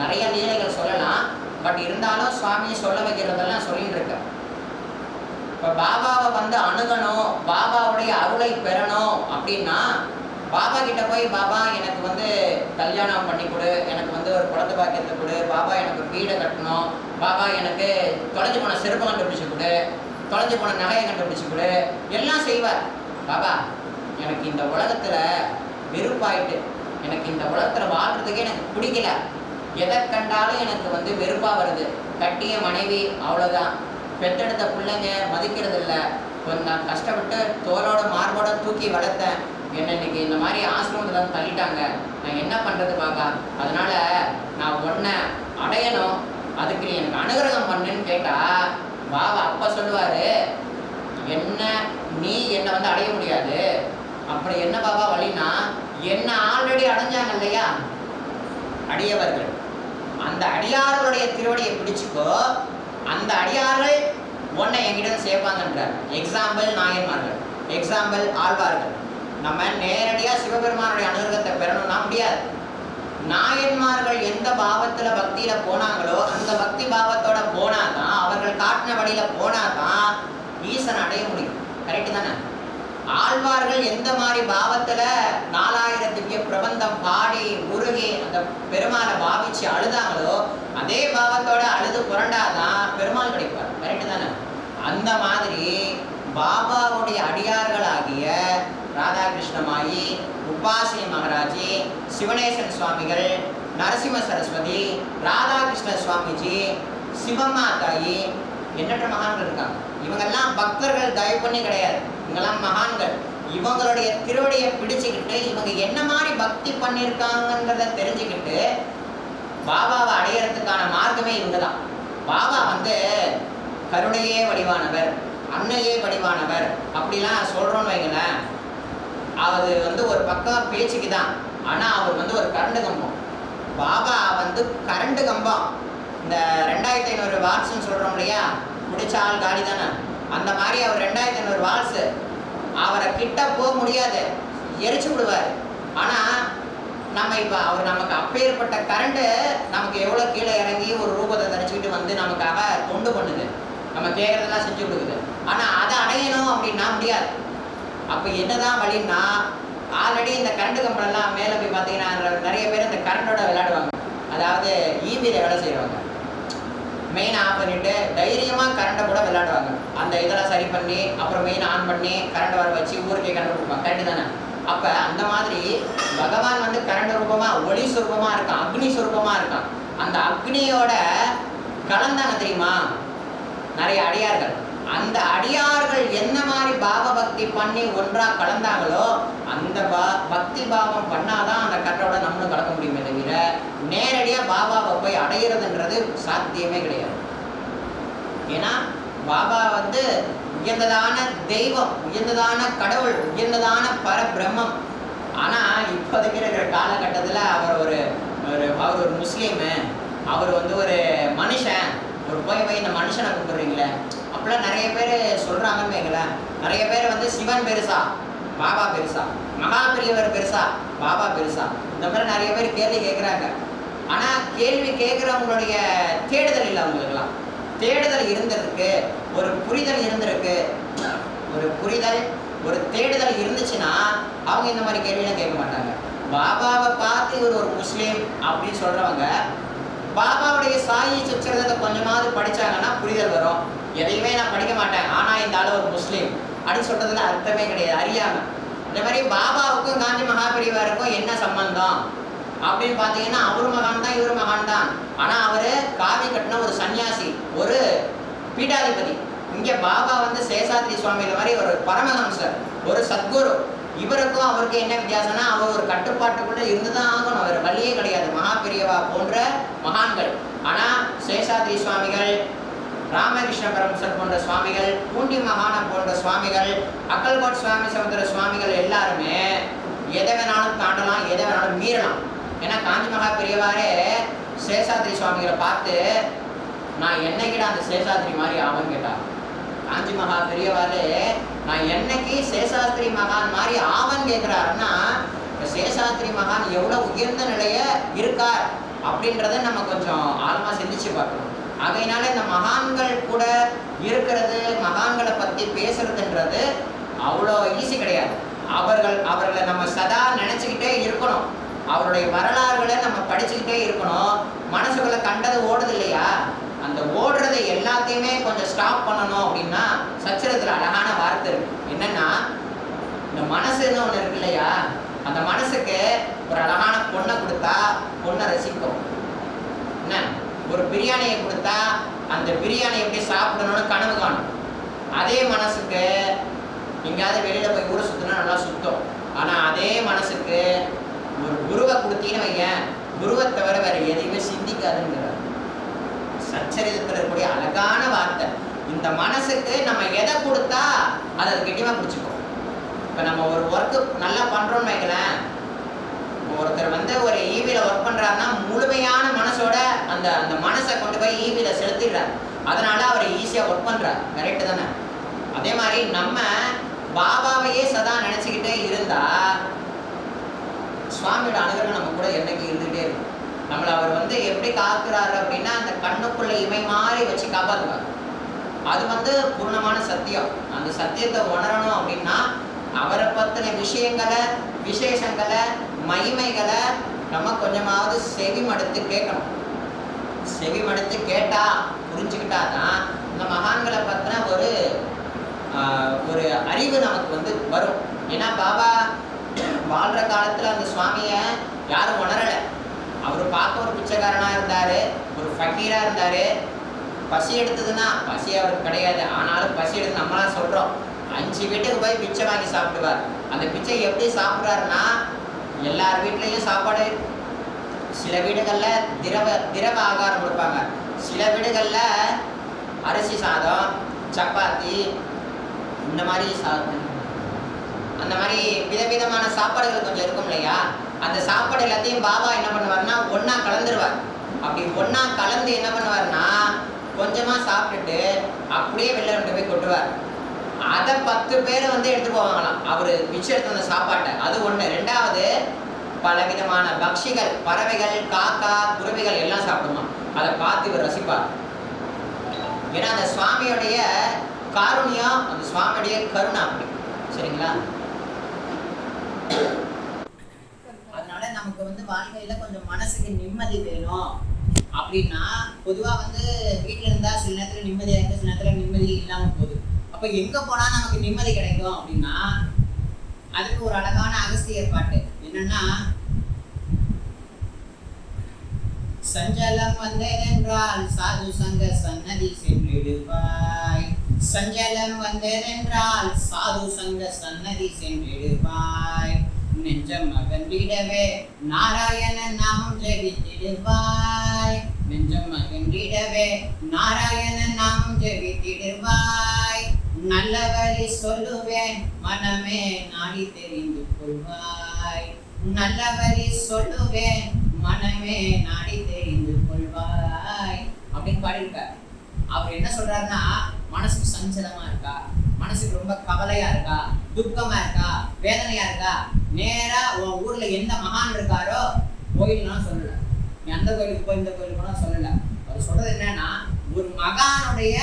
நிறைய லீலைகள் சொல்லலாம். பட் இருந்தாலும் சுவாமி சொல்ல வைக்கிறதெல்லாம் சொல்லிட்டு இருக்க. இப்போ பாபாவை வந்து அணுகணும் பாபாவுடைய அருளை பெறணும் அப்படின்னா பாபா கிட்ட போய் பாபா எனக்கு வந்து கல்யாணம் பண்ணி கொடு எனக்கு வந்து ஒரு குழந்தை பாக்கியத்தை கொடு பாபா எனக்கு வீடை கட்டணும் பாபா எனக்கு தொலைஞ்சு போன செருப்பு கண்டுபிடிச்சு கொடு தொலைஞ்சு போன நகையை கண்டுபிடிச்சு கொடு எல்லாம் செய்வார். பாபா எனக்கு இந்த உலகத்தில் வெறுப்பாயிட்டு எனக்கு இந்த உலகத்தில் வாழ்கிறதுக்கே எனக்கு பிடிக்கல. எதை கண்டாலும் எனக்கு வந்து வெறுப்பாக வருது. கட்டிய மனைவி அவ்வளோதான் பெற்றெடுத்த பிள்ளைங்க மதிக்கிறது இல்லை கொஞ்சம் நான் கஷ்டப்பட்டு தோலோட மார்போட தூக்கி வளர்த்தேன். என்ன இன்னைக்கு இந்த மாதிரி ஆசிரமத்தில் வந்து தள்ளிட்டாங்க. நான் என்ன பண்ணுறது பாபா அதனால நான் ஒன்றை அடையணும். அதுக்கு நீ எனக்கு அனுகிரகம் பண்ணுன்னு கேட்டால் பாபா அப்பா சொல்லுவார் என்ன நீ என்னை வந்து அடைய முடியாது. அப்படி என்ன பாபா வழினா என்ன ஆல்ரெடி அடைஞ்சாங்க இல்லையா? அடியவர்கள். அந்த அடியார்களுடைய திருவடியை பிடிச்சிக்கோ அந்த அடியார்கள் உன்னை எங்கிட்ட சேர்ப்பாங்கன்றார் எக்ஸாம்பிள் நாயன்மார்கள். எக்ஸாம்பிள் ஆழ்வார்கள். நம்ம நேரடியாக சிவபெருமானுடைய அனுகிரகத்தை பெறணும்னா முடியாது. நாயன்மார்கள் எந்த பாவத்தில் பக்தியில் போனாங்களோ அந்த பக்தி பாவத்தோட போனாதான் அவர்கள் காட்டின வழியில போனாதான் ஈசன் அடைய முடியும். கரெக்டு தானே? ஆழ்வார்கள் எந்த மாதிரி பாவத்துல நாலாயிரத்துக்கு பிரபந்தம் பாடி உருகி அந்த பெருமாளை பாவிச்சு அழுதாங்களோ அதே பாவத்தோட அழுது புரண்டாதான் பெருமாள் கிடைப்பார். கரெக்டு தானே? அந்த மாதிரி பாபாவுடைய அடியார்களாகிய ராதாகிருஷ்ணமாயி உபாசி மகாராஜி சிவனேசன் சுவாமிகள் நரசிம்ம சரஸ்வதி ராதாகிருஷ்ண சுவாமிஜி சிவமாதாயி எண்ணற்ற மகான்கள் இருக்காங்க. பக்தர்கள் தயவு பண்ணி கிடையாது. இவங்கெல்லாம் மகான்கள். இவங்களுடைய திருவடியை பிடிச்சுக்கிட்டு இவங்க என்ன மாதிரி பக்தி பண்ணியிருக்காங்கன்றத தெரிஞ்சுக்கிட்டு பாபாவை அடையறதுக்கான மார்க்கமே இவங்க தான் பாபா வந்து கருணையே வடிவானவர் அன்னையே வடிவானவர் அப்படிலாம் சொல்கிறோன்னு வைங்களேன். அது வந்து ஒரு பக்கம் பேச்சுக்கு தான் ஆனால் அவர் வந்து ஒரு கரண்டு கம்பம். பாபா வந்து கரண்டு கம்பம். இந்த ரெண்டாயிரத்தி ஐநூறு வாட்ஸ்ன்னு சொல்கிறோம் இல்லையா? பிடிச்ச ஆள் காலி தானே அந்த மாதிரி அவர் ரெண்டாயிரத்தி ஐநூறு வால்ஸு அவரை கிட்ட போக முடியாது. எரிச்சு விடுவார். ஆனால் நம்ம இப்போ அவர் நமக்கு அப்பேற்பட்ட கரண்ட்டு நமக்கு எவ்வளோ கீழே இறங்கி ஒரு ரூபத்தை தரிச்சுக்கிட்டு வந்து நமக்காக தொண்டு பண்ணுது. நம்ம கேட்குறதெல்லாம் செஞ்சு கொடுக்குது. ஆனால் அதை அடையணும் அப்படின்னா முடியாது. அப்போ என்னதான் வழின்னா ஆல்ரெடி இந்த கரண்ட் கம்பெனிலாம் மேலே போய் பார்த்தீங்கன்னா நிறைய பேர் இந்த கரண்டோட விளையாடுவாங்க. அதாவது ஈபியில் வேலை செய்கிறவங்க மெயின் ஆஃப் பண்ணிட்டு தைரியமாக கரண்ட்டை கூட விளையாடுவாங்க. அந்த இதெல்லாம் சரி பண்ணி அப்புறம் மெயின் ஆன் பண்ணி கரண்ட் வர வச்சு ஊருக்கே கரண்ட் கொடுப்பாங்க. கரண்ட் தானே? அப்போ அந்த மாதிரி பகவான் வந்து கரண்ட் ரூபமாக ஒளி சுரூபமாக இருக்கான் அக்னி சுரூபமாக இருக்கான். அந்த அக்னியோட கலந்தாங்க தெரியுமா? நிறைய அடியார்கள். அந்த அடியார்கள் என்ன மாதிரி பாவ பக்தி பண்ணி ஒன்றா கலந்தாங்களோ அந்த பா பக்தி பாவம் பண்ணாதான் அந்த கற்றோட நம்மளும் கலக்க முடியுமே தவிர நேரடியாக பாபாவை போய் அடையிறதுன்றது சாத்தியமே கிடையாது. ஏன்னா பாபா வந்து உயர்ந்ததான தெய்வம் உயர்ந்ததான கடவுள் உயர்ந்ததான பரபிரம்மம். ஆனால் இப்போதைக்கு இருக்கிற காலகட்டத்தில் அவர் ஒரு ஒரு அவர் ஒரு முஸ்லீமு அவர் வந்து ஒரு மனுஷன். ஒரு போய் போய் இந்த மனுஷனை கும்பிட்றீங்களே அப்பெல்லாம் நிறைய பேர் சொல்கிறாங்கன்னு வைங்களேன். நிறைய பேர் வந்து சிவன் பெருசா பாபா பெருசா மகா பெரியவர் பெருசா பாபா பெருசா. இந்த மாதிரி நிறைய பேர் கேள்வி கேட்குறாங்க ஆனால் கேள்வி கேட்குறவங்களுடைய தேடுதல் இல்லை அவங்களுக்குலாம் தேடுதல் இருந்திருக்கு ஒரு புரிதல் இருந்திருக்கு. ஒரு புரிதல் ஒரு தேடுதல் இருந்துச்சுன்னா அவங்க இந்த மாதிரி கேள்வியெல்லாம் கேட்க மாட்டாங்க. பாபாவை பார்த்து இவர் ஒரு முஸ்லீம் அப்படின்னு சொல்றவங்க பாபாவுடைய சாயி சுச்சரத்தை கொஞ்சமாவது படிச்சாங்கன்னா புரிதல் வரும். எதையுமே நான் படிக்க மாட்டேன். ஆனால் இந்த ஆளு ஒரு முஸ்லீம். அப்படின்னு சொல்கிறதுல அர்த்தமே கிடையாது. அறியாமல் இந்த மாதிரி பாபாவுக்கும் காந்தி மகாபிரிவாருக்கும் என்ன சம்பந்தம்? அப்படின்னு பார்த்தீங்கன்னா அவரு மகான் தான் இவரு மகான் தான். ஆனால் அவர் காவி கட்டின ஒரு சன்னியாசி ஒரு பீடாதிபதி. இங்கே பாபா வந்து சேஷாத்ரி சுவாமிகள் மாதிரி ஒரு பரமஹம்சர் ஒரு சத்குரு. இவருக்கும் அவருக்கும் என்ன வித்தியாசம்னா அவர் ஒரு கட்டுப்பாட்டுக்குள்ளே இருந்து தான் ஆகணும். அவர் வழியே கிடையாது. மகாபிரியவா போன்ற மகான்கள். ஆனால் சேஷாத்ரி சுவாமிகள் ராமகிருஷ்ண பரமசர் போன்ற சுவாமிகள் பூண்டி மகாணம் போன்ற சுவாமிகள் அக்கல்கோட் சுவாமி சமுத்திர சுவாமிகள் எல்லாருமே எதை வேணாலும் தாண்டலாம் எதை வேணாலும் மீறலாம். ஏன்னா காஞ்சி மகா பெரியவாரே சேஷாத்ரி சுவாமிகளை பார்த்து நான் என்னைக்கிட அந்த சேஷாத்ரி மாதிரி ஆவன்னு கேட்டார் காஞ்சி மகா பெரியவாரே நான் என்னைக்கு சேஷாத்ரி மகான் மாதிரி ஆவன் கேட்குறாருன்னா சேஷாத்ரி மகான் எவ்வளோ உயர்ந்த நிலைய இருக்கார் அப்படின்றத நம்ம கொஞ்சம் ஆழமாக சிந்திச்சு பார்க்கணும். ஆகையினால இந்த மகான்கள் கூட இருக்கிறது மகான்களை பற்றி பேசுறதுன்றது அவ்வளோ ஈஸி கிடையாது. அவர்கள் அவர்களை நம்ம சதா நினச்சிக்கிட்டே இருக்கணும். அவருடைய வரலாறுகளை நம்ம படிச்சுக்கிட்டே இருக்கணும். மனசுக்குள்ள கண்டது ஓடுது இல்லையா அந்த ஓடுறதை எல்லாத்தையுமே கொஞ்சம் ஸ்டாப் பண்ணணும் அப்படின்னா சச்சரத்தில் அழகான வார்த்தை இருக்கு. என்னன்னா இந்த மனசுன்னு ஒன்று இருக்கு இல்லையா? அந்த மனசுக்கு ஒரு அழகான பொண்ணை கொடுத்தா பொண்ணை ரசிக்கும். என்ன? ஒரு பிரியாணியை கொடுத்தா அந்த பிரியாணி எப்படி சாப்பிடணும்னு கனவு காணும். அதே மனசுக்கு எங்கேயாவது வெளியில் போய் ஊரை சுற்றினா நல்லா சுத்தம். ஆனால் அதே மனசுக்கு ஒரு குருவை கொடுத்தீங்கன்னு வையன் குருவை தவிர வேறு எதையுமே சிந்திக்காதுங்கிறார். சச்சரிதத்தில் இருக்கக்கூடிய அழகான வார்த்தை. இந்த மனசுக்கு நம்ம எதை கொடுத்தா அதை அது கெட்டியமாக பிடிச்சிக்கும் இப்போ நம்ம ஒரு ஒர்க்கு நல்லா பண்ணுறோம்னு வைங்களேன் ஒருத்தர் வந்து ஒரு ஈவியில் ஒர்க் பண்ணுறாருன்னா முழுமையான மனசோட அந்த அந்த மனசை கொண்டு போய் ஈவியில் செலுத்திடுறாரு. அதனால அவர் ஈஸியாக ஒர்க் பண்ணுறார் கரெக்டு தானே? அதே மாதிரி நம்ம பாபாவையே சதா நினச்சிக்கிட்டே இருந்தா சுவாமியோட அனுகிரகம் நம்ம கூட என்னைக்கு இருந்துகிட்டே இருக்கும். நம்மளை அவர் வந்து எப்படி காக்குறாரு அப்படின்னா அந்த கண்ணுக்குள்ள இமை மாதிரி வச்சு காப்பாற்றுவார் அது வந்து பூர்ணமான சத்தியம். அந்த சத்தியத்தை உணரணும் அப்படின்னா அவரை பற்றின விஷயங்களை விசேஷங்களை மகிமைகளை நம்ம கொஞ்சமாவது செவிமடுத்து கேட்கணும். செவிமடுத்து கேட்டா புரிஞ்சுக்கிட்டா தான் இந்த மகான்களை பற்றின ஒரு ஒரு அறிவு நமக்கு வந்து வரும். ஏன்னா பாபா வாழ்கிற காலத்தில் அந்த சுவாமியை யாரும் உணரலை. அவர் பார்க்க ஒரு பிச்சைக்காரனாக இருந்தார் ஒரு ஃபக்கீராக இருந்தார். பசி எடுத்ததுன்னா பசி அவருக்கு கிடையாது. ஆனாலும் பசி எடுத்து நம்மளாம் சொல்கிறோம் அஞ்சு வீட்டுக்கு போய் பிச்சை வாங்கி சாப்பிடுவார். அந்த பிச்சை எப்படி சாப்பிட்றாருன்னா எல்லார் வீட்லேயும் சாப்பாடு. சில வீடுகளில் திரவ திரவ ஆகாரம் கொடுப்பாங்க. சில வீடுகளில் அரிசி சாதம் சப்பாத்தி இந்த மாதிரி சாதம் அந்த மாதிரி விதவிதமான சாப்பாடுகள் கொஞ்சம் இருக்கும் இல்லையா? அந்த சாப்பாடு எல்லாத்தையும் பாபா என்ன பண்ணுவார்னா ஒன்றா கலந்துருவார். அப்படி ஒன்றா கலந்து என்ன பண்ணுவார்னா கொஞ்சமாக சாப்பிட்டுட்டு அப்படியே வெளில கொண்டு போய் கொட்டுவார். அதை பத்து பேர் வந்து எடுத்து போவாங்களாம். அவர் மிச்சம் எடுத்து வந்த சாப்பாட்டை. அது ஒன்று ரெண்டாவது பலவிதமான பக்ஷிகள் பறவைகள் காக்கா குருவிகள் எல்லாம் சாப்பிடுமா. அதை பார்த்து இவர் ரசிப்பார். ஏன்னா அந்த சுவாமியுடைய காருண்யம் அந்த சுவாமியுடைய கருணா அப்படி. சரிங்களா? அதனால நமக்கு வந்து வாழ்க்கையில கொஞ்சம் மனசுக்கு நிம்மதி வேணும். அப்படின்னா பொதுவா வந்து வீட்ல இருந்தா சில நேரத்துல நிம்மதியா இருக்க சில நேரத்துல நிம்மதி இல்லாம போகுது. அப்ப எங்க போனால் நமக்கு நிம்மதி கிடைக்கும் அப்படின்னா அதுக்கு ஒரு அழகான அகஸ்தியர் பாட்டு என்னன்னா சஞ்சலம் வந்ததென்றால் சாது சங்க சன்னதி சென்றிடுவாய். சஞ்சலம் வந்ததென்றால் சாது சங்க சன்னதி சென்றிடுவாய். நெஞ்சம் அகன்றிடவே நாராயணன் நாமம் ஜெபித்திடுவாய். நெஞ்சம் அகன்றிடவே நாராயணன் நாமம் ஜெபித்திடுவாய். நல்லவழி சொல்லுவேன் மனமே நாடி தெரிந்து கொள்வாய். நல்லவழி சொல்லுவேன் மனமே நாடி தெரிந்து கொள்வாய். அப்படின்னு பாடியிருக்கார். அவர் என்ன சொல்றாருன்னா மனசுக்கு சஞ்சலமா இருக்கா? மனசுக்கு ரொம்ப கவலையா இருக்கா? துக்கமா இருக்கா? வேதனையா இருக்கா? நேரா உன் ஊர்ல எந்த மகான் இருக்காரோ கோயில்லாம் சொல்லல. நீ அந்த கோயிலுக்கு போய் இந்த கோயிலுக்கு சொல்லல. அவர் சொல்றது என்னன்னா ஒரு மகானுடைய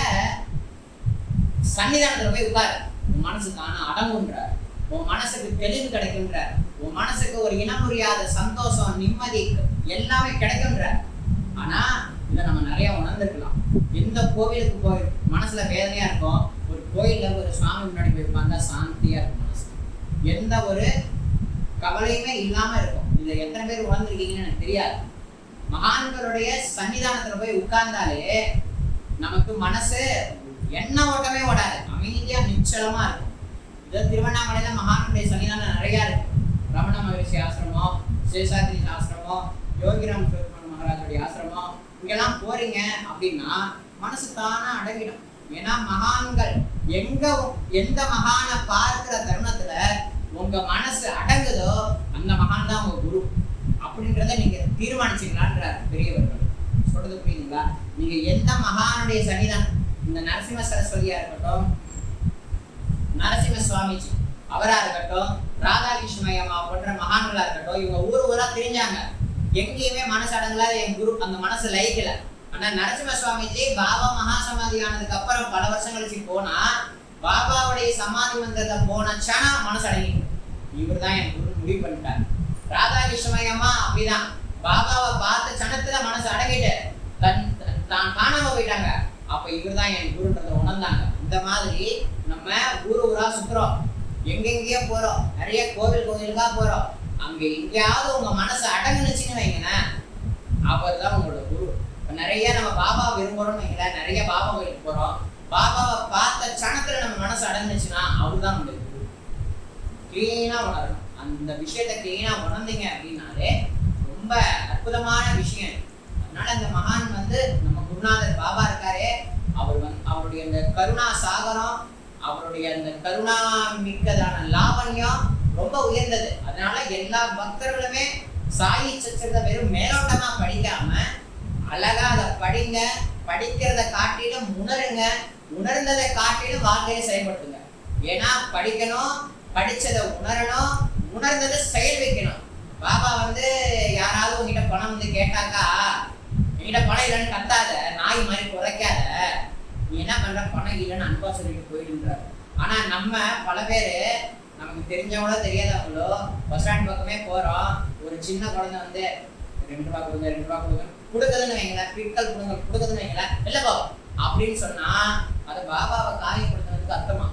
சன்னிதானத்துல போய் உட்காரு. உன் மனசு தானா அடங்குன்றார் உன் மனசுக்கு தெளிவு கிடைக்குன்றார் உன் மனசுக்கு ஒரு இனம் புரியாத சந்தோஷம் நிம்மதி எல்லாமே கிடைக்குன்றார் ஆனா இதை நம்ம நிறைய உணர்ந்துருக்கலாம். எந்த கோவிலுக்கு போய் மனசுல வேதனையா இருக்கும் ஒரு கோயில்ல ஒரு சாமி முன்னாடி போய் உட்கார்ந்தா சாந்தியா இருக்கும் மனசு. எந்த ஒரு கவலையுமே இல்லாம இருக்கும். இதை எத்தனை பேர் உணர்ந்துருக்கீங்கன்னு எனக்கு தெரியாது. மகான்களுடைய சன்னிதானத்துல போய் உட்கார்ந்தாலே நமக்கு மனசு எண்ண ஓட்டமே ஓடாது. அமைதியா நிச்சலமா இருக்கும். இது திருவண்ணாமலையில மகானுடைய சன்னிதானம் நிறைய இருக்கு. ரமண மகரிஷி ஆசிரமம் சேஷாத்ரி ஆசிரமம் யோகிராம் பெருமாள் மகாராஜுடைய ஆசிரமம் இங்கெல்லாம் போறீங்க அப்படின்னா மனசு தானா அடங்கிடும். ஏன்னா மகான்கள் எங்க எந்த மகானை பார்க்கிற தருணத்துல உங்க மனசு அடங்குதோ அந்த மகான் தான் உங்க குரு. அப்படின்றத நீங்க தீர்மானிச்சுக்கலான்றார் பெரியவர்கள். சொல்றது புரியுதுங்களா? நீங்க எந்த மகானுடைய சன்னிதானம் இந்த நரசிம்ம சரஸ்வதியா இருக்கட்டும் நரசிம்ம சுவாமிஜி அவரா இருக்கட்டும் ராதாகிருஷ்ணமயமா போன்ற மகான்களா இருக்கட்டும் இவங்க ஊர் ஊரா தெரிஞ்சாங்க. எங்கேயுமே மனசு அடங்கல என் குரு அந்த மனசு லயிக்கல. ஆனா நரசிம்ம சுவாமிஜி பாபா மகா சமாதி ஆனதுக்கு அப்புறம் பல வருஷம் கழிச்சு போனா பாபாவுடைய சமாதி மந்திரத்தை போனச்சானா மனசு அடங்கிட்டு இவர் தான் என் குரு முடிவு பண்ணிட்டார். ராதாகிருஷ்ணமயமா அப்படிதான். பாபாவை பார்த்த சனத்துல மனசு அடங்கிட்டு தன் தன்- தான் காணாம போயிட்டாங்க. அப்ப இவர் தான் என் குருன்றதை உணர்ந்தாங்க. இந்த மாதிரி நம்ம ஊர் ஊரா சுற்றுறோம் எங்கெங்கேயோ போறோம். நிறைய கோவில் கோவிலுக்காக போறோம். அங்க எங்கேயாவது உங்க மனசு அடங்குனுச்சுன்னு வைங்களேன் அவர் தான் உங்களோட குரு. இப்ப நிறைய நம்ம பாபா விரும்புறோம்னு வைங்களேன் நிறைய பாபா கோயிலுக்கு போறோம். பாபாவை பார்த்த சனத்தில் நம்ம மனசு அடங்குனுச்சுன்னா அவர் தான் உங்களுக்கு குரு கிளீனா உணரணும். அந்த விஷயத்தை கிளீனா உணர்ந்தீங்க அப்படின்னாலே ரொம்ப அற்புதமான விஷயம் அதனால இந்த மகான் வந்து நம்ம குருநாதர் பாபா இருக்காரே அவர் வந்து அவருடைய அந்த கருணா சாகரம் அவருடைய அந்த கருணா மிக்கதான லாவண்யம் ரொம்ப உயர்ந்தது. அதனால எல்லா பக்தர்களுமே சாயி சச்சரத வெறும் மேலோட்டமா படிக்காம அழகா அதை படிங்க படிக்கிறத காட்டிலும் உணருங்க உணர்ந்ததை காட்டிலும் வாழ்க்கையை செயல்படுத்துங்க. ஏன்னா படிக்கணும் படிச்சதை உணரணும் உணர்ந்ததை செயல் வைக்கணும். பாபா வந்து யாராவது உங்ககிட்ட பணம் வந்து கேட்டாக்கா என்கிட்ட பணம் இல்லைன்னு கத்தாத நாய் மாதிரி குறைக்காத நீ என்ன பண்ற? பணம் இல்லைன்னு அன்பா சொல்லிட்டு போயிடுன்றார் ஆனா நம்ம பல பேரு நமக்கு தெரிஞ்சவங்களோ தெரியாதவங்களோ பஸ் ஸ்டாண்ட் பக்கமே போறோம். ஒரு சின்ன குழந்தை வந்து ரெண்டு ரூபா கொடுங்க ரெண்டு ரூபா கொடுங்க கொடுக்குதுன்னு வைங்களேன் பிட்கள் கொடுங்க கொடுக்குதுன்னு வைங்களேன் இல்லப்பா அப்படின்னு சொன்னா அது பாபாவை காயப்படுத்துறதுக்கு அர்த்தமா?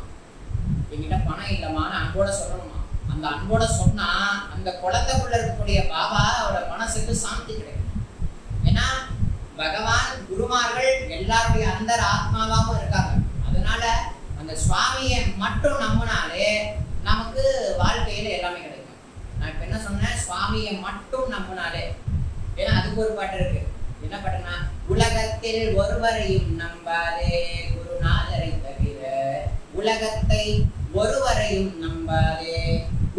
என்கிட்ட பணம் இல்லைம்மான்னு அன்போட சொல்லணுமா? அந்த அன்போட சொன்னா அந்த குழந்தைக்குள்ள இருக்கக்கூடிய பாபா அவரோட மனசுக்கு சாந்தி கிடைக்கும். ஏன்னா பகவான் குருமார்கள் எல்லாருடைய அந்தர் ஆத்மாவாகவும் இருக்காங்க. அதனால அந்த சுவாமியை மட்டும் நம்பினாலே நமக்கு வாழ்க்கையில எல்லாமே கிடைக்கும். நான் இப்ப என்ன சொன்னேன்? சுவாமியை மட்டும் நம்பினாலே. ஏன்னா அதுக்கு ஒரு பாட்டு இருக்கு. என்ன பாட்டுனா உலகத்தில் ஒருவரையும் நம்பாதே குருநாதரை தவிர உலகத்தை ஒருவரையும் நம்பாதே.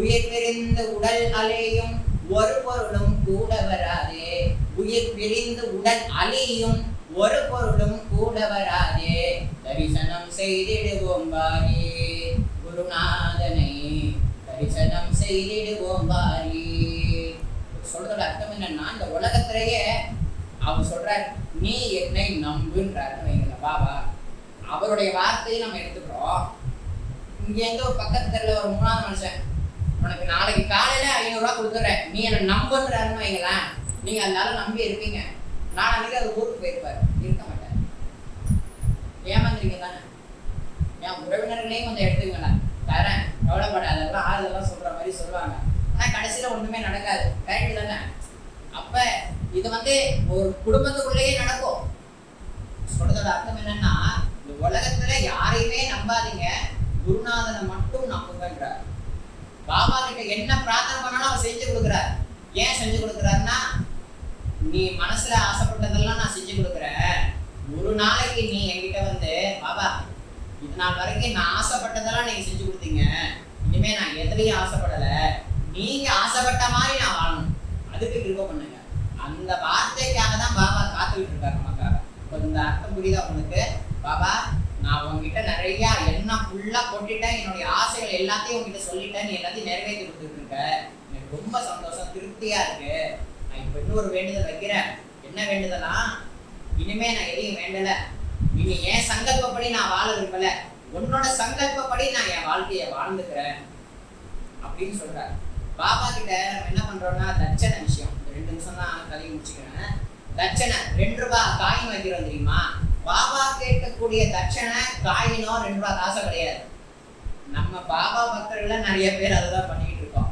உயிர் பிரிந்த உடல் அலையும் ஒரு பொருளும் கூட வராதே உயிர் பிரிந்து உடல் அழியும் ஒரு பொருளும் கூட வராதே. தரிசனம் செய்திடுவோம் பாரி. குருநாதனை தரிசனம் செய்திடுவோம் பாரி. சொல்றதோட அர்த்தம் என்னன்னா இந்த உலகத்திலேயே அவர் சொல்றார் நீ என்னை நம்புன்றார். வைங்கள பாபா அவருடைய வார்த்தையை நம்ம எடுத்துக்கிறோம். இங்க எங்க ஒரு பக்கத்தில் ஒரு மூணாவது மனுஷன் உனக்கு நாளைக்கு காலையில ஐநூறுரூவா ரூபாய் கொடுத்துறேன் நீ என்னை நம்புன்றாருன்னு வைங்களேன். நீங்க அதனால நம்பி இருப்பீங்க. நாளைக்கு அது ஊருக்கு போயிருப்பாரு. இருக்க மாட்டேன் ஏமாந்துருங்க தானே என் உறவினர்களையும் கொஞ்சம் எடுத்துக்கங்களேன் தரேன். கவலைப்பட அதெல்லாம் ஆறுதெல்லாம் சொல்ற மாதிரி சொல்லுவாங்க. ஆனா கடைசியில ஒண்ணுமே நடக்காது. கரெக்ட் தானே? அப்ப இது வந்து ஒரு குடும்பத்துக்குள்ளேயே நடக்கும். சொல்றதோட அர்த்தம் என்னன்னா இந்த உலகத்துல யாரையுமே நம்பாதீங்க. குருநாதனை மட்டும் நம்புங்கன்றார். பாபா கிட்ட என்ன பிரார்த்தனை பண்ணாலும் அவர் செஞ்சு கொடுக்குறார். ஏன் செஞ்சு கொடுக்குறாருன்னா நீ மனசுல ஆசைப்பட்டதெல்லாம் நான் செஞ்சு கொடுக்குறேன். ஒரு நாளைக்கு நீ என்கிட்ட வந்து பாபா இது நாள் வரைக்கும் நான் ஆசைப்பட்டதெல்லாம் நீங்க செஞ்சு கொடுத்தீங்க. இனிமே நான் எதுலையும் ஆசைப்படல. நீங்க ஆசைப்பட்ட மாதிரி நான் வாழணும். அதுக்கு கிருப பண்ணுங்க. அந்த வார்த்தைக்காக தான் பாபா காத்துக்கிட்டு இருக்காரு நமக்காக. இப்போ இந்த அர்த்தம் புரியுதா உங்களுக்கு? பாபா நான் உங்ககிட்ட நிறைய எண்ணம் ஃபுல்லா கொட்டிட்டேன். என்னுடைய ஆசைகள் எல்லாத்தையும் உங்ககிட்ட சொல்லிட்டேன். நீ எல்லாத்தையும் நிறைவேற்றி கொடுத்துட்டு இருக்க. எனக்கு ரொம்ப சந்தோஷம். திருப்தியா இருக்கு. நான் இப்போ இன்னொரு வேண்டுதல் வைக்கிறேன். என்ன வேண்டுதலா? இனிமே நான் எதையும் வேண்டலை. இனி என் சங்கல்பப்படி நான் வாழ விரும்பல. உன்னோட சங்கல்பப்படி நான் என் வாழ்க்கையை வாழ்ந்துக்கிறேன் அப்படின்னு சொல்றாரு. பாபா கிட்ட நம்ம என்ன பண்றோம்னா தட்சணை விஷயம். ரெண்டு நிமிஷம் தான் கதையை முடிச்சுக்கிறேன். தட்சணை ரெண்டு ரூபாய் காயின் வைக்கிறோம் தெரியுமா? பாபா கேட்கக்கூடிய தட்சணை காயினோ ரெண்டு ரூபாய் காசு கிடையாது. நம்ம பாபா பக்தர்கள் நிறைய பேர் அதுதான் பண்ணிக்கிட்டு இருக்கோம்.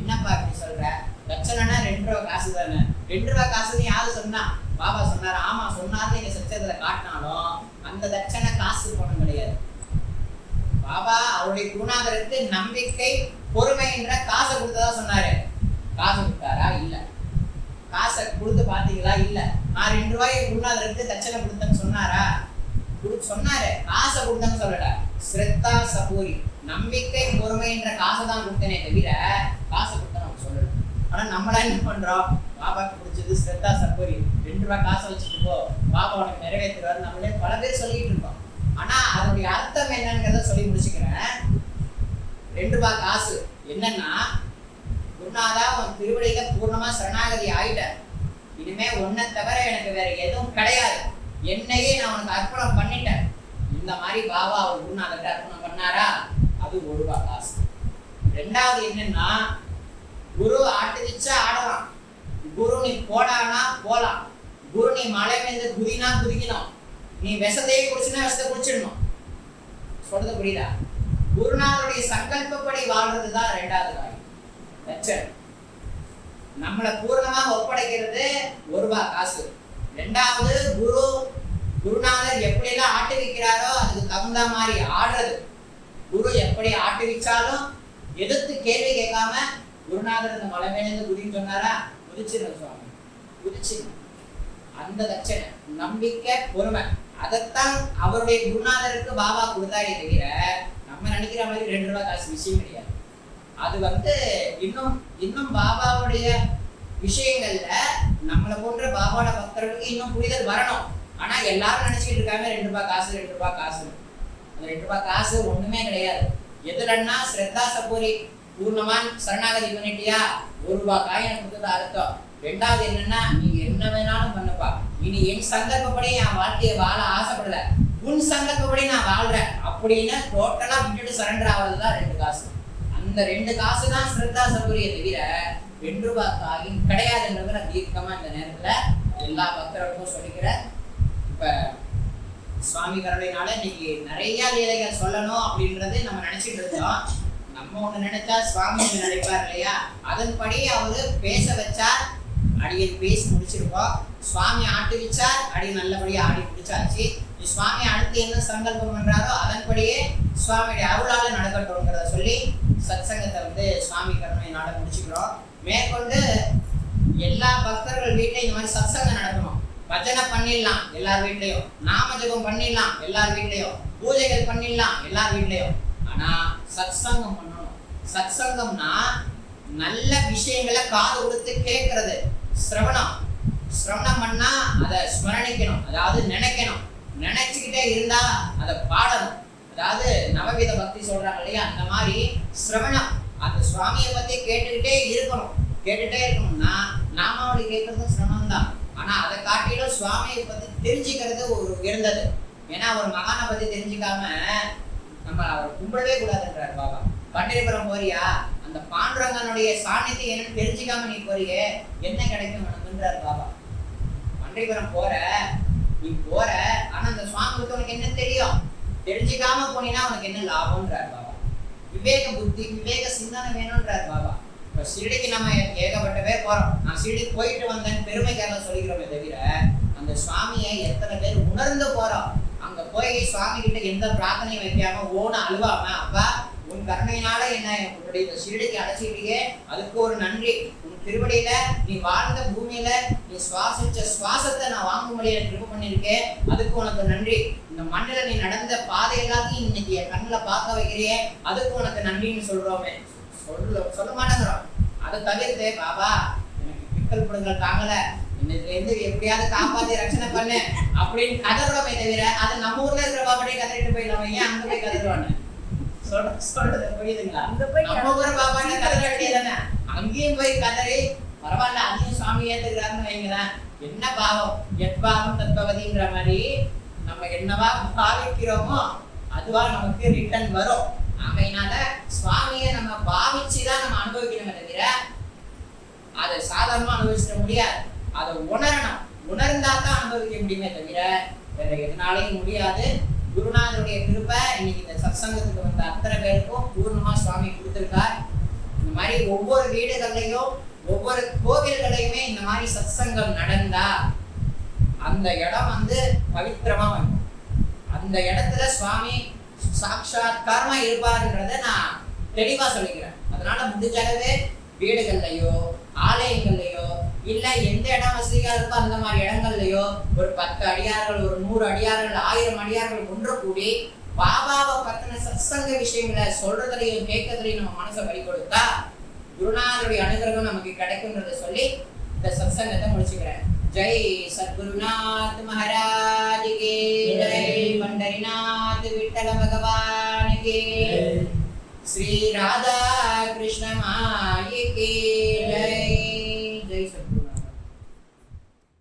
என்னப்பா இப்படி சொல்ற? தட்சணைனா ரெண்டு ரூபா காசு தானே. ரெண்டு ரூபா காசுன்னு யாரு சொன்னா? பாபா சொன்னாரு. ஆமா சொன்னார் நீங்க சத்தியத்துல காட்டினாலும் அந்த தட்சணை காசு பணம் கிடையாது. பாபா அவருடைய குருநாதருக்கு நம்பிக்கை பொறுமை என்ற காசை கொடுத்ததா சொன்னாரு. காசு கொடுத்தாரா? இல்ல. காசை கொடுத்து பாத்தீங்களா இல்ல. நான் ரெண்டு ரூபாய் குருநாதருக்கு தட்சணை கொடுத்தேன்னு சொன்னாரா? குடு- சொன்னாரு. காசை கொடுத்தேன்னு சொல்லல. ஸ்ரத்தா சபூரி. நம்பிக்கை பொறுமை என்ற காசை தான் கொடுத்தேனே தவிர காசு ஆனா நம்மளா என்ன பண்றோம்? பாபாக்கு பிடிச்சது ஸ்ரத்தா சபூரி ரெண்டு ரூபாய் காசை வச்சுட்டு போ. பாபா உனக்கு நிறைவேற்றுவாரு நம்மளே பல பேர் சொல்லிட்டு இருக்கோம். ஆனா அதனுடைய அர்த்தம் என்னங்கிறத சொல்லி முடிச்சுக்கிறேன். ரெண்டு ரூபாய் காசு. என்னன்னா குருநாதா உன் திருவடியில பூர்ணமா சரணாகதி ஆயிட்டேன். இனிமே உன்னை தவிர எனக்கு வேற எதுவும் கிடையாது. என்னையே நான் உனக்கு அர்ப்பணம் பண்ணிட்டேன். இந்த மாதிரி பாபா அவர் குருநாதர்கிட்ட அர்ப்பணம் பண்ணாரா? அது ஒரு ரூபாய் காசு. ரெண்டாவது என்னன்னா குரு ஆட்டுவிச்சா ஆடலாம். குரு நீ போடானா போலாம். குரு நீ மலை மீது குதினா குதிக்கணும். நீ விஷத்தையே குடிச்சுனா விஷத்தை குடிச்சிடணும். சொல்றது புரியுதா? குருநாதருடைய சங்கல்பப்படி வாழ்றது தான் ரெண்டாவது வாய் லட்சம் நம்மளை பூர்ணமாக ஒப்படைக்கிறது ஒரு ரூபா காசு. ரெண்டாவது குரு குருநாதர் எப்படியெல்லாம் ஆட்டு விற்கிறாரோ அதுக்கு தகுந்த மாதிரி ஆடுறது. குரு எப்படி ஆட்டு ஆட்டுவிச்சாலும் எதிர்த்து கேள்வி கேட்காம குருநாதர் இந்த மலை மேலேருந்து குதின்னு சொன்னாரா? குதிச்சிருங்க சுவாமி. குதிச்சிருங்க அந்த லட்சணம் நம்பிக்கை பொறுமை அதைத்தான் அவருடைய குருநாதருக்கு பாபா கொடுத்தாரே தவிர நம்ம நினைக்கிற மாதிரி ரெண்டு ரூபா காசு விஷயம் கிடையாது. அது வந்து இன்னும் இன்னும் பாபாவுடைய விஷயங்கள்ல நம்மளை போன்ற பாபாவோட பக்தர்களுக்கு இன்னும் புரிதல் வரணும். ஆனா எல்லாரும் நினைச்சிட்டு இருக்காங்க ரெண்டு ரூபாய் காசு ரெண்டு ரூபாய் காசு அந்த ரெண்டு ரூபாய் காசு ஒண்ணுமே கிடையாது. எதுலன்னா ஸ்ரத்தா சபூரி பூர்ணமான் சரணாகதி பண்ணிட்டியா? ஒரு ரூபாய் எனக்கு கொடுத்தது அர்த்தம். ரெண்டாவது என்னன்னா நீங்க என்ன வேணாலும் பண்ணுப்பா. இனி என் சந்தர்ப்பப்படி என் வாழ்க்கையை வாழ ஆசைப்படல. உன் சந்தர்ப்பப்படி நான் வாழ்றேன். அப்படின்னு டோட்டலா விட்டுட்டு சரண்டர் ஆவது தான் ரெண்டு காசு. அந்த ரெண்டு காசு தான் சிறந்தா சௌகரிய தவிர ரெண்டு ரூபாய் காயும் கிடையாதுன்றது நான் தீர்க்கமா இந்த நேரத்துல எல்லா பக்தர்களுக்கும் சொல்லிக்கிறேன். இப்ப சுவாமி கருணையினால இன்னைக்கு நிறைய லீலைகள் சொல்லணும் அப்படின்றது நம்ம நினைச்சிட்டு இருந்தோம் நம்ம நினைச்சா சுவாமி ஒண்ணு நினைப்பார் இல்லையா? அதன்படி அவரு பேச வச்சார் அடியில் பேசி முடிச்சிருக்கோம். சுவாமி ஆட்டி வச்சார் அடி நல்லபடியா ஆடி முடிச்சாச்சு. சுவாமி அடுத்து என்ன சங்கல்பம் பண்றாரோ அதன்படியே சுவாமியுடைய அருளால நடக்கட்டும்ங்கிறத சொல்லி சத்சங்கத்தை வந்து சுவாமி கருணையினால முடிச்சுக்கிறோம். மேற்கொண்டு எல்லா பக்தர்கள் வீட்டையும் இந்த மாதிரி சத்சங்கம் நடக்கணும். பஜனை பண்ணிடலாம் எல்லார் வீட்லயும். நாம ஜபம் பண்ணிடலாம் எல்லார் வீட்லயும். பூஜைகள் பண்ணிடலாம் எல்லார் வீட்லயும். ஆனா சத்சங்கம் சத் சத்சங்கம்னா நல்ல விஷயங்களை காது கொடுத்து கேட்கறது. சிரவணம். சிரவணம் பண்ணா அதை ஸ்மரணிக்கணும். அதாவது நினைக்கணும். நினைச்சுக்கிட்டே இருந்தா அதை பாடணும். அதாவது நவவித பக்தி சொல்றாங்க இல்லையா? அந்த மாதிரி சிரவணம். அந்த சுவாமியை பத்தி கேட்டுக்கிட்டே இருக்கணும். கேட்டுட்டே இருக்கணும்னா நாமாவளி கேட்கறதும் சிரமம் தான் ஆனா அதை காட்டிலும் சுவாமியை பத்தி தெரிஞ்சுக்கிறது ஒரு உயர்ந்தது ஏன்னா ஒரு மகானை பத்தி தெரிஞ்சுக்காம நம்ம அவர் கும்பிடவே கூடாதுன்றார் பாபா. பண்டிரிபுரம் போறியா? அந்த பாண்டுரங்கனுடைய சாநித்தியம் என்னன்னு தெரிஞ்சுக்காம நீ போறியே. என்ன கிடைக்கும் உனக்குன்றார் பாபா. பண்டிரிபுரம் போற? நீ போற. ஆனா அந்த சுவாமி பத்தி உனக்கு என்ன தெரியும்? தெரிஞ்சுக்காம போனீங்கன்னா உனக்கு என்ன லாபம்ன்றார் பாபா. விவேக புத்தி விவேக சிந்தனை வேணும்ன்றார் பாபா. இப்போ ஷிரடிக்கு நம்ம ஏகப்பட்ட பேர் போறோம். நான் ஷிரடிக்கு போயிட்டு வந்தேன் பெருமைக்காக சொல்லிக்கிறோமே தவிர அந்த சுவாமியை எத்தனை பேர் உணர்ந்து போறோம்? அங்க போய் சுவாமி கிட்ட எந்த பிரார்த்தனையும் வைக்காம ஓன அழுவாம அப்பா உன் கருணையினால என்ன உன்னுடைய இந்த சீடைக்கு அழைச்சிக்கிட்டே அதுக்கு ஒரு நன்றி. உன் திருவடியில நீ வாழ்ந்த பூமியில நீ சுவாசிச்ச சுவாசத்தை நான் வாங்கும்படி எனக்கு கிருப பண்ணியிருக்கேன். அதுக்கு உனக்கு நன்றி. இந்த மண்ணில நீ நடந்த பாதை எல்லாத்தையும் இன்னைக்கு என் கண்ணுல பார்க்க வைக்கிறியே அதுக்கு உனக்கு நன்றின்னு சொல்றோமே. சொல்ல சொல்ல மாட்டேங்கிறோம். அதை தவிர்த்து பாபா எனக்கு பிக்கல் படுங்கள் தாங்கல. இன்னைக்கு இருந்து எப்படியாவது காப்பாத்தி ரட்சணை பண்ணு அப்படின்னு கதறோமே தவிர அது நம்ம ஊர்ல இருக்கிற பாபாட்டே கதறிட்டு போயிடலாம். ஏன் அங்க போய் கதறுவானு அங்கேயும் போய் கதறி பரவாயில்ல அதையும் சுவாமி ஏத்துக்கிறாருன்னு வைங்களேன். என்ன பாவம்? எட்பாவம் தத்பவதிங்கிற மாதிரி நம்ம என்னவா பாவிக்கிறோமோ அதுவா நமக்கு ரிட்டர்ன் வரும். ஆகையினால சுவாமியை நம்ம பாவிச்சுதான் நம்ம அனுபவிக்கணுமே தவிர அதை சாதாரணமா அனுபவிச்சிட முடியாது. அதை உணரணும். உணர்ந்தா தான் அனுபவிக்க முடியுமே தவிர வேற எதனாலையும் முடியாது. குருநாதருடைய கிருபை இன்னைக்கு இந்த சத்சங்கத்துக்கு வந்த அத்தனை பேருக்கும் பூர்ணமா சுவாமி கொடுத்துருக்கார். இந்த மாதிரி ஒவ்வொரு வீடுகள்லையும் ஒவ்வொரு கோவில்களையுமே இந்த மாதிரி சத்சங்கம் நடந்தா அந்த இடம் வந்து பவித்திரமா வரும். அந்த இடத்துல சுவாமி சாட்சாத்காரமா இருப்பாருன்றத நான் தெளிவா சொல்லிக்கிறேன். அதனால முடிஞ்ச அளவு வீடுகள்லையோ ஆலயங்கள்லையோ இல்ல எந்த இடம் வசதியா இருக்கோ அந்த மாதிரி இடங்கள்லயோ ஒரு பத்து அடியார்கள் ஒரு நூறு அடியார்கள் ஆயிரம் அடியார்கள் ஒன்று கூடி பாபாவை பத்தின சத்சங்க விஷயங்களை சொல்றதுலையும் கேட்கறதுலையும் நம்ம மனசை பறி கொடுத்தா குருநாதருடைய அனுகிரகம் நமக்கு கிடைக்கும்ன்றத சொல்லி இந்த சத்சங்கத்தை முடிச்சுக்கிறேன். ஜெய் சத்குருநாத் மகாராஜ் ஜெய் பண்டரிநாத் விட்டல பகவானிகே ஸ்ரீ ராதா கிருஷ்ணமாய்